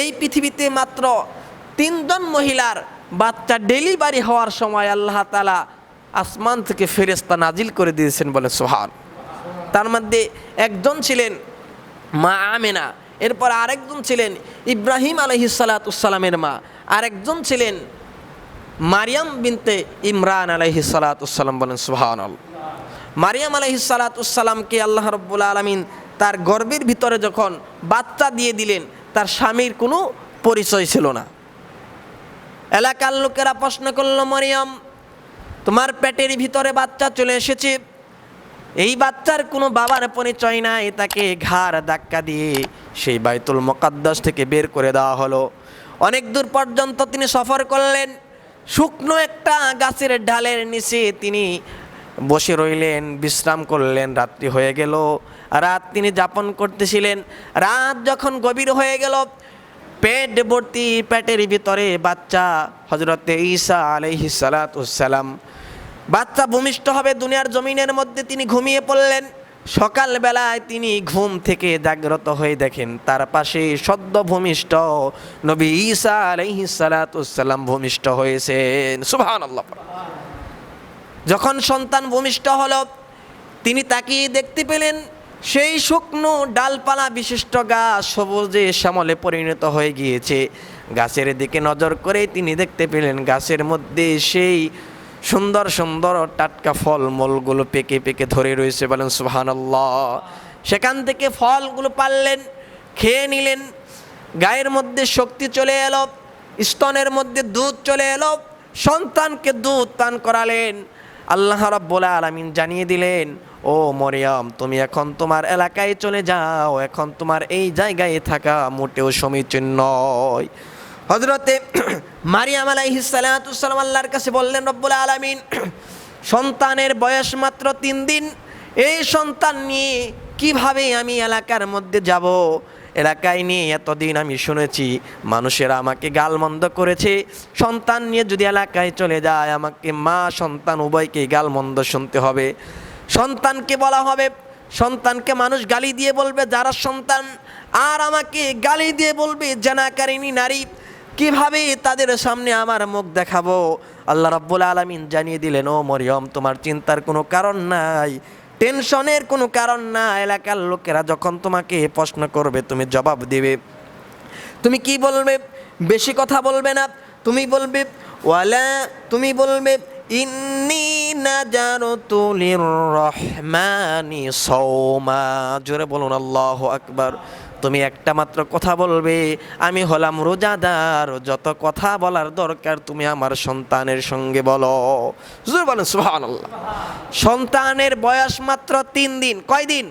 এই পৃথিবীতে মাত্র তিনজন মহিলার বাচ্চা ডেলিভারি হওয়ার সময় আল্লাহ তালা আসমান থেকে ফেরেস্তা নাজিল করে দিয়েছেন বলে সোহান তার মধ্যে একজন ছিলেন মা আমেনা, এরপর আরেকজন ছিলেন ইব্রাহিম আলহিসাল্লাতুসাল্লামের মা, আরেকজন ছিলেন মারিয়াম বিনতে ইমরান আলহি সালাতুসাল্লাম বলেন সুহান মারিয়াম আলহি সালাতুসাল্লামকে আল্লাহ রব্বুল আলমিন তার গর্বের ভিতরে যখন বাচ্চা দিয়ে দিলেন তার স্বামীর কোনো পরিচয় ছিল না। এলাকার লোকেরা প্রশ্ন করল, মারিয়াম, তোমার পেটের ভিতরে বাচ্চা চলে এসেছে। এই বাচ্চার কোনো বাবার পরিচয় নাই, তাকে ঘাড় ধাক্কা দিয়ে সেই বাইতুল মোকাদ্দাস থেকে বের করে দেওয়া হলো। অনেক দূর পর্যন্ত তিনি সফর করলেন। শুকনো একটা গাছের ডালের নিচে তিনি বসে রইলেন, বিশ্রাম করলেন, রাত্রি হয়ে গেল। রাত তিনি যাপন করতেছিলেন। রাত যখন গভীর হয়ে গেল, পেট ভর্তি পেটের ভিতরে বাচ্চা হজরতে ঈসা আলহি সালাতাম বাচ্চা ভূমিষ্ঠ হবে, দুনিয়ার জমিনের মধ্যে তিনি ঘুমিয়ে পড়লেন। সকালবেলায় তিনি ঘুম থেকে জাগ্রত হয়ে দেখেন, তার পাশে সদ্য ভূমিষ্ঠ নবী ঈসা আলহি সালাতাম ভূমিষ্ঠ হয়েছেন। সুবহান আল্লাহ যখন সন্তান ভূমিষ্ঠ হল, তিনি তাকিয়ে দেখতে পেলেন, সেই শুকনো ডালপালা বিশিষ্ট গাছ সবুজে শ্যামলে পরিণত হয়ে গিয়েছে। গাছের দিকে নজর করে তিনি দেখতে পেলেন, গাছের মধ্যে সেই সুন্দর সুন্দর টাটকা ফলমূলগুলো পেকে পেকে ধরে রয়েছে বলেন, সুবহানাল্লাহ। সেখান থেকে ফলগুলো পারলেন খেয়ে নিলেন, গায়ের মধ্যে শক্তি চলে এলো, স্তনের মধ্যে দুধ চলে এলো, সন্তানকে দুধ পান করালেন। আল্লাহ রাব্বুল আলামিন জানিয়ে দিলেন, ও মরিয়ম, তুমি এখন তোমার এলাকায় চলে যাও। এখন তোমার এই জায়গায় থাকা মোটেও সমীচীন নয়। হজরতে মারিয়াম আলাইহিসালাম আল্লাহর কাছে বললেন, রব্বুল আলামিন, সন্তানের বয়স মাত্র তিন দিন। এই সন্তান নিয়ে কীভাবে আমি এলাকার মধ্যে যাব? এলাকায় নিয়ে এতদিন আমি শুনেছি, মানুষেরা আমাকে গালমন্দ করেছে। সন্তান নিয়ে যদি এলাকায় চলে যায়, আমাকে মা, সন্তান উভয়কে গালমন্দ শুনতে হবে। সন্তানকে বলা হবে, সন্তানকে মানুষ গালি দিয়ে বলবে, যারা সন্তান আর আমাকে গালি দিয়ে বলবে জানাকারিনী নারী, কীভাবে তাদের সামনে আমার মুখ দেখাবো? আল্লাহ রাব্বুল আলামিন জানিয়ে দিলেন, ও মরিয়ম, তোমার চিন্তার কোনো কারণ নাই। টেনশনের কোনো কারণ না, এলাকার লোকেরা যখন তোমাকে প্রশ্ন করবে, তুমি জবাব দেবে। তুমি কি বলবে? বেশি কথা বলবে না। তুমি বলবে, ওয়ালা তুমি বলবে, ইন্নি নাজারতু লিররহমানি সৌমা জোরে বলুন, আল্লাহ আকবার তুমি একটা মাত্র কথা বলবে, আমি হলাম রোজাদার, যত কথা বলার দরকার তুমি আমার সন্তানের সঙ্গে বলো। সন্তানের বয়স মাত্র তিন দিন। কয় দিন?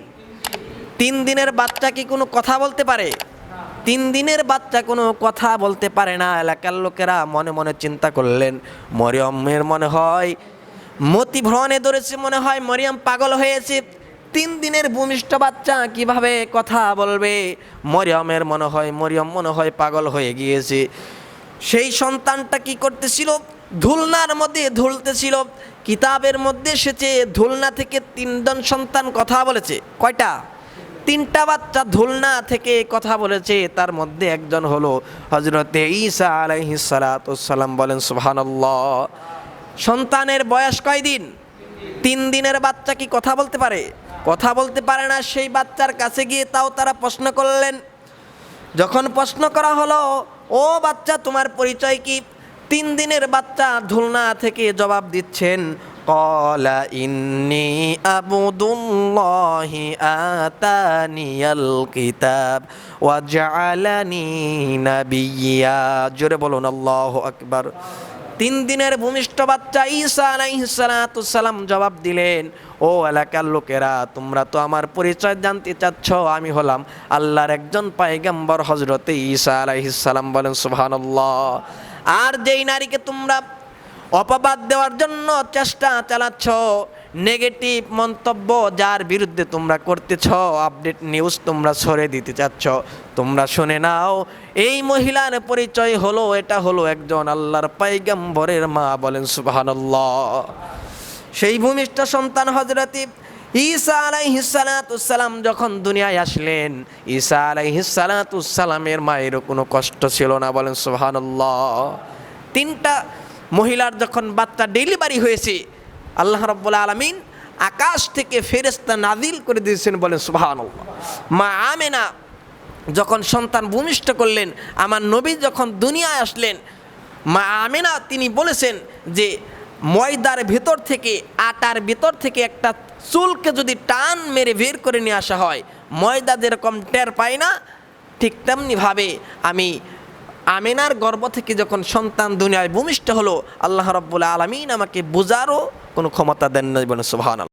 তিন দিনের বাচ্চা কি কোনো কথা বলতে পারে? তিন দিনের বাচ্চা কোনো কথা বলতে পারে না। এলাকার লোকেরা মনে মনে চিন্তা করলেন, মরিয়মের মনে হয় মতি ভ্রণে ধরেছে মনে হয়, মরিয়ম পাগল হয়েছে। তিন দিনের ভূমিষ্ঠ বাচ্চা কীভাবে কথা বলবে? মরিয়মের মনে হয়, মরিয়ম মনে হয় পাগল হয়ে গিয়েছে। সেই সন্তানটা কি করতেছিল? ধুলনার মধ্যে ধুলতেছিল। কিতাবের মধ্যে এসেছে ধুলনা থেকে তিনজন সন্তান কথা বলেছে, কয়টা? তিনটা বাচ্চা ধুলনা থেকে কথা বলেছে, তার মধ্যে একজন হলো হজরতে আলাইহি সালাম বলেন, সুবহানাল্লাহ। সন্তানের বয়স কয়দিন? তিন দিনের বাচ্চা কি কথা বলতে পারে? কথা বলতে পারে না সেই বাচ্চার কাছে গিয়ে তাও তারা প্রশ্ন করলেন। যখন প্রশ্ন করা হলো, ও বাচ্চা, তোমার পরিচয় কি? তিন দিনের বাচ্চা ধুলনা থেকে জবাব দিচ্ছেন ইন্নি আবুদুল্লাহি আতানিয়াল কিতাব ওয়া জাআলানি নাবিয়্যা। জোরে বলুন, আল্লাহু আকবার। তিন দিনের ভূমিষ্ঠ বাচ্চা ঈসা আলাইসালাম জবাব দিলেন, ও এলাকার লোকেরা, তোমরা তো আমার পরিচয় জানতে চাচ্ছ, আমি হলাম আল্লাহর একজন পায়গাম্বর হজরতে ঈসা আলাইসালাম বলেন, সুবহানাল্লাহ। আর যেই নারীকে তোমরা অপবাদ দেওয়ার জন্য চেষ্টা চালাচ্ছ নেগেটিভ মন্তব্য যার বিরুদ্ধে তোমরা করতেছ আপডেট নিউজ তোমরা সরে দিতে চাচ্ছ। তোমরা শুনে নাও, এই মহিলার পরিচয় হলো, এটা হলো একজন আল্লাহর পাইগাম্বরের মা বলেন সুবহানাল্লাহ। সেই ভূমিষ্ঠ সন্তান হজরতি ঈসা আলাইহিসালাতুসাল্লাম যখন দুনিয়ায় আসলেন, ঈসা আলাইহিসালাতুসাল্লামের মায়েরও কোনো কষ্ট ছিল না বলেন সুবহানাল্লাহ। তিনটা মহিলার যখন বাচ্চা ডেলিভারি হয়েছে আল্লাহ রব্বুল আলমিন আকাশ থেকে ফেরেস্তা নাজিল করে দিয়েছেন বলেন, সুবহানাল্লাহ। মা আমেনা যখন সন্তান ভূমিষ্ঠ করলেন, আমার নবী যখন দুনিয়ায় আসলেন, মা আমেনা তিনি বলেছেন যে, ময়দার ভেতর থেকে, আটার ভেতর থেকে একটা চুলকে যদি টান মেরে বের করে নিয়ে আসা হয়, ময়দা যেরকম টের পায় না, ঠিক তেমনিভাবে আমি আমেনার গর্ব থেকে যখন সন্তান দুনিয়ায় ভূমিষ্ঠ হলো, আল্লাহ রব্বুল আলমিন আমাকে বোঝারও কোনো ক্ষমতা দেন না বলে সুবহান